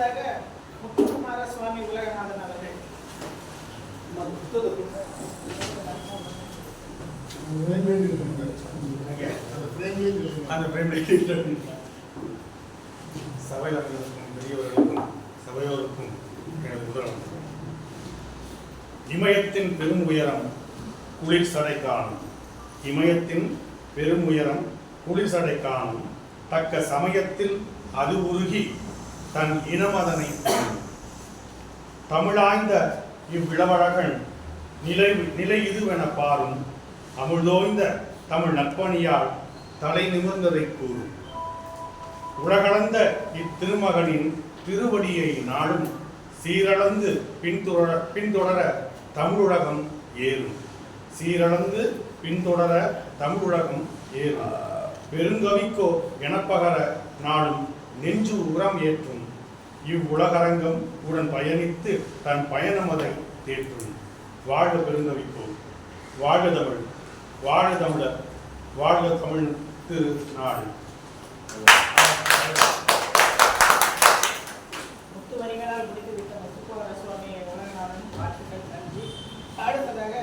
அடுத்ததாக முத்துக்குமார சுவாமி உலகநாதன் அவர்கள் சபையில் பெரியவர்களுக்கும் சபையோருக்கும் எனது இமயத்தின் பெரும் உயரம் குளிர் சடை காணும் இமயத்தின் பெரும் உயரம் குளிர் சடை காணும் தக்க சமயத்தில் அது உருகி தன் இனமதனை தமிழாய்ந்த இவ்விளவழகன் நிலை நிலை இதுவென பாரும் அமுழ்தோய்ந்த தமிழ் நற்பணியால் தலை நிமிர்ந்ததை கூறும் உலகளந்த இத்திருமகனின் திருவடியை நாடும் சீரளந்து பின்தொடர பின்தொடர தமிழுலகம் ஏறும். சீரளந்து பின்தொடர தமிழுலகம் ஏறும். பெருங்கவிக்கோ எனப்பகர நாடும் நெஞ்சு உரம் ஏற்றும். இவ்வுலகரங்கம் உடன் பயணித்து தன் பயணம் பயணமதை தேற்றும். வாழ பெருந்தவிப்போ வாழ தமிழ். வாழ தமிழர். வாழ தமிழ் திரு நாடு முத்துமணிகளால் முடித்துவிட்ட முத்துக்குமார சுவாமி உலகநாதன் வாழ்த்துக்கள் நன்றி. அடுத்ததாக